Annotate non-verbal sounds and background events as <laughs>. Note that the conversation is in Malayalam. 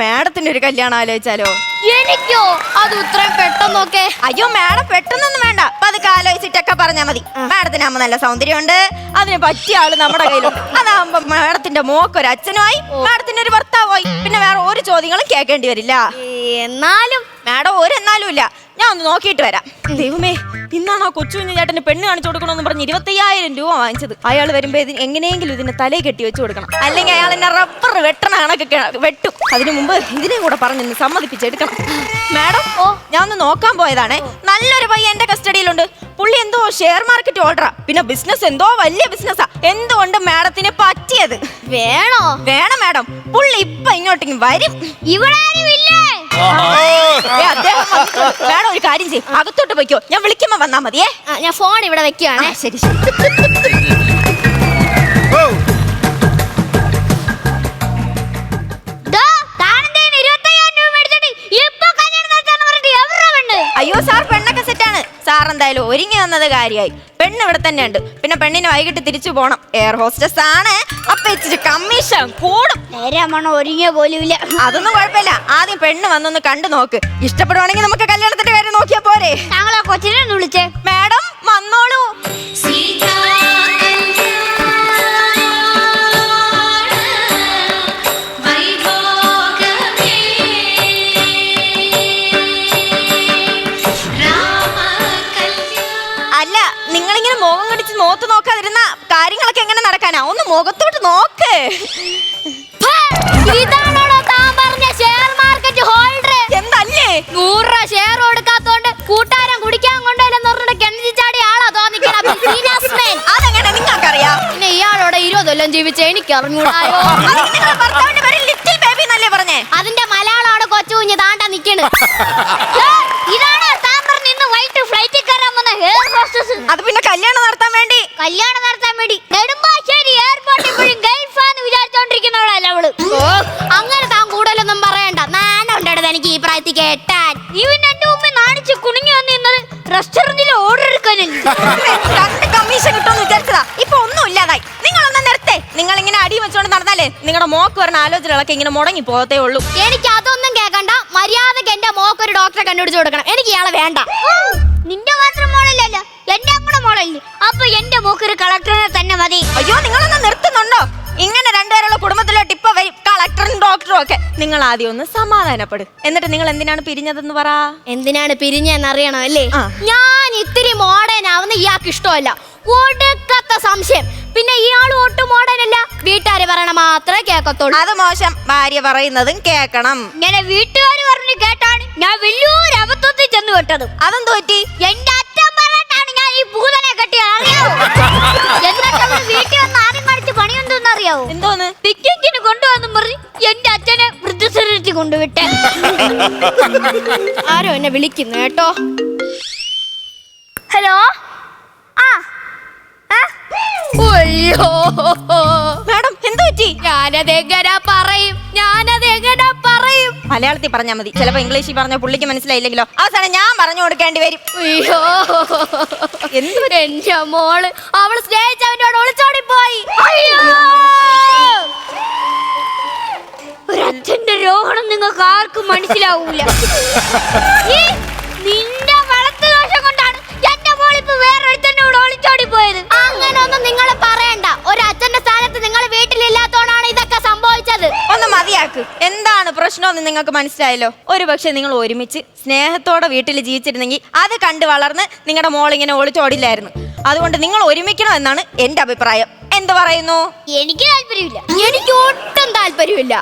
മാഡത്തിന്റെ ഒരു കല്യാണം ആലോചിച്ചാലോ? എനിക്കോ? അത് ഇത്രയും പെട്ടെന്നൊക്കെ അയ്യോ മാഡം പെട്ടെന്നൊന്നും വേണ്ട. അപ്പൊ അത് ആലോചിച്ചിട്ടൊക്കെ പറഞ്ഞാൽ മതി. മാഡത്തിന് അമ്മ നല്ല സൗന്ദര്യമുണ്ട്. അതിന് പറ്റിയ ആൾ നമ്മുടെ കയ്യിലുണ്ട് അതാകുമ്പോ മാഡത്തിന്റെ മോക്കൊരു അച്ഛനുമായി മാഡത്തിന്റെ ഒരു ഭർത്താവായി പിന്നെ വേറെ ഒരു ചോദ്യങ്ങളും കേൾക്കേണ്ടി വരില്ല. എന്നാലും മാഡം ഒരു എന്നാലും ഇല്ല ഞാൻ ഒന്ന് നോക്കിയിട്ട് വരാം. ദൈവമേ ഇന്നാണ് ആ കൊച്ചു കുഞ്ഞു ചേട്ടന് പെണ്ണ് കാണിച്ചു കൊടുക്കണമെന്ന് പറഞ്ഞ് ഇരുപത്തയ്യായിരം രൂപ വാങ്ങിച്ചത്. അയാൾ വരുമ്പോ ഇതിന് എങ്ങനെയെങ്കിലും ഇതിന് തലേ കെട്ടി വെച്ച് കൊടുക്കണം. അല്ലെങ്കിൽ അയാൾ എന്നെ റബ്ബർ വെട്ടണ കണക്കൊക്കെ വെട്ടു. അതിനു മുമ്പ് ഇതിനെയും കൂടെ പറഞ്ഞ് സമ്മതിപ്പിച്ചെടുക്കണം. മാഡം ഓ. ഞാൻ ഒന്ന് നോക്കാൻ പോയതാണേ. നല്ലൊരു പയ്യ എന്റെ കസ്റ്റഡിയിലുണ്ട്. പുള്ളി എന്തോ ഷെയർ മാർക്കറ്റ് ഓർഡറാ പിന്നെ ബിസിനസ് എന്തോ വലിയ ബിസിനസ്സാ എന്തുകൊണ്ട് മാഡത്തിന് പറ്റിയത്? വേണോ? വേണം മാഡം. പുള്ളി ഇപ്പൊ ഇങ്ങോട്ടേക്ക് വരും. ഇവിടെ ഏ, അദ്ദേഹം വന്നിട്ടുണ്ട്. മാഡം ഒരു കാര്യം ചെയ്യും. അകത്തോട്ട് പോയിക്കോ. ഞാൻ വന്നാ മതിയേ? ആ, ഞാൻ ഫോൺ ഇവിടെ വെക്കുകയാണ് ശരി ശരി. ദാ, സാർ എന്തായാലും ഒരുങ്ങി വന്നത് കാര്യമായി പെണ്ണ് ഇവിടെ തന്നെ ഉണ്ട് പിന്നെ പെണ്ണിന് വൈകിട്ട് തിരിച്ചു പോണം. എയർ ഹോസ്റ്റസ് ആണ്. അപ്പൊ ഇച്ചിരി കമ്മീഷൻ കൂടും. ഒരുങ്ങിയ പോലും അതൊന്നും കുഴപ്പമില്ല. ആദ്യം പെണ്ണ് വന്നൊന്ന് കണ്ടു നോക്ക്. ഇഷ്ടപ്പെടുവാണെങ്കിൽ നമുക്ക് കല്യാണത്തിന്റെ കാര്യം നോക്കിയാ പോരെ. കൊച്ചിനെ വിളിച്ചേ. മാഡം മുഖം കടിച്ച് നോത്ത് നോക്കാതിരുന്ന കാര്യങ്ങളൊക്കെ എങ്ങനെ നടക്കാനാ? ഒന്ന് മുഖത്തോട്ട് നോക്ക്. ഇതാണോടോ താൻ പറഞ്ഞ ഷെയർ മാർക്കറ്റ് ഹോൾഡർ എന്തല്ലേ? നൂറ് രൂപ ഷെയർ കൊടുക്കാത്തോണ്ട് കുടിക്കാൻ കൊണ്ടുവല്ലെന്ന് പറഞ്ഞിട്ട് കിണറ്റി ചാടിയ ആളാ തോന്നിക്കണ. ബിസിനസ്മാൻ അതെങ്ങനെ നിങ്ങൾക്കറിയാം? പിന്നെ ഇയാളോടെ ഇരുപതൊല്ലം ജീവിച്ച എനിക്ക് അറിഞ്ഞൂടായോ? അതിന്റെ മലയാളമാണ് കൊച്ചു കുഞ്ഞ് താണ്ട നിക്കണ്. റെസ്റ്റോറന്റിൽ ഓർഡർ എടുക്കാനല്ലേ <laughs> രണ്ട് കമ്മീഷൻ കിട്ടുമെന്ന് വിചാരിച്ചതാ. ഇപ്പൊ ഒന്നും ഇല്ലാതായി. നിങ്ങളൊന്ന് നിർത്തേ. നിങ്ങൾ ഇങ്ങനെ അടി വെച്ചോണ്ട് നടന്നാലേ നിങ്ങളുടെ മോക്ക് വരുന്ന ആലോചനകളൊക്കെ ഇങ്ങനെ മുടങ്ങി പോകത്തേ ഉള്ളൂ. എനിക്ക് അതൊന്നും കേക്കണ്ട. മര്യാദയ്ക്ക് എന്റെ മോക്ക് ഒരു ഡോക്ടറെ കണ്ടുപിടിച്ച് കൊടുക്കണം. എനിക്ക് ഇയാളെ വേണ്ട. നിന്റെ മാത്രം മോളല്ലല്ലോ. എന്റെ കൂടെ മോളല്ലേ. അപ്പൊ എന്റെ മോക്ക് ഒരു കളക്ടറിനെ തന്നെ മതി. അയ്യോ നിങ്ങളൊന്ന് നിർത്തുന്നുണ്ടോ? ഇങ്ങനെ രണ്ടുപേരുള്ള കുടുംബത്തിലോട്ട് ഇപ്പൊ നിങ്ങൾ ആദ്യം ഒന്ന് സമാധാനപ്പെടും. എന്നിട്ട് നിങ്ങൾ എന്തിനാണ് പിരിഞ്ഞതെന്ന് പറ. എന്തിനാണ് പിരിഞ്ഞെന്ന് അറിയണം അല്ലേ? ആ. ഞാൻ ഇത്തിരി മോഡേനാവുന്ന ഇയാൾക്ക് ഇഷ്ടമല്ല. ഒടുക്കത്ത സംശയം. പിന്നെ ഇയാൾ ഒട്ടും മോഡേനല്ല. വീട്ടുകാര് പറയണ മാത്രമേ കേക്കത്തുള്ളൂ അത് മോശം. ഭാര്യ പറയുന്നതും കേക്കണം ഇങ്ങനെ വീട്ടുകാര് പറഞ്ഞു കേട്ടാണ് ഞാൻ വലിയൊരു അബദ്ധത്തിൽ ചെന്ന് വിട്ടത് അതും തോറ്റി എന്റെ അച്ഛൻ പറഞ്ഞിട്ടാണ് ഞാൻ ഈ ഭൂതനെ കെട്ടിയത്. അറിയാവോ? <laughs> എന്നിട്ട് വീട്ടിൽ വന്ന് ആദ്യം കാണിച്ച് പണി എന്തെന്ന് അറിയാവോ? എന്തോന്ന് കൊണ്ടുവിട്ടെ. ആരോ എന്നെ വിളിക്കുന്നു കേട്ടോ. ഹലോ? ആ? അയ്യോ. മാഡം എന്ത് പറ്റി? ഞാനത് എങ്ങനെ പറയും? ഞാനത് എങ്ങനെ പറയും? മലയാളത്തിൽ പറഞ്ഞാൽ മതി. ചിലപ്പോ ഇംഗ്ലീഷിൽ പറഞ്ഞ പുള്ളിക്ക് മനസ്സിലായില്ലെങ്കിലോ. അവസാനം ഞാൻ പറഞ്ഞു കൊടുക്കേണ്ടി വരും. അയ്യോ. എന്ത് എന്റെ മോൾ. അവൾ സ്നേഹിച്ചവനോട് ഒളിച്ചോടി പോയി മനസ്സിലാവൂല. ഈ നിന്റെ വളർത്തു ദോഷം കൊണ്ടാണ് എന്റെ മോൾ ഇപ്പൊ വേറൊരുത്തനോട് ഒളിച്ചോടി പോയത്. അങ്ങനെ ഒന്നും നിങ്ങൾ പറയണ്ട ഒരച്ഛന്റെ സ്ഥാനത്ത് നിങ്ങൾ വീട്ടിലില്ലാത്തോണ്ടാണ് ഇതൊക്കെ സംഭവിച്ചത്. ഒന്ന് മതിയാക്ക്. എന്താണ് പ്രശ്നമെന്ന് നിങ്ങൾക്ക് മനസ്സിലായല്ലോ? ഒരു പക്ഷെ നിങ്ങൾ ഒരുമിച്ച് സ്നേഹത്തോടെ വീട്ടിൽ ജീവിച്ചിരുന്നെങ്കിൽ അത് കണ്ട് വളർന്ന് നിങ്ങളുടെ മോൾ ഇങ്ങനെ ഒളിച്ചോടില്ലായിരുന്നു. അതുകൊണ്ട് നിങ്ങൾ ഒരുമിക്കണം എന്നാണ് എന്റെ അഭിപ്രായം. എന്ത് പറയുന്നു? എനിക്ക് താല്പര്യമില്ല. എനിക്ക് ഒട്ടും താല്പര്യമില്ല.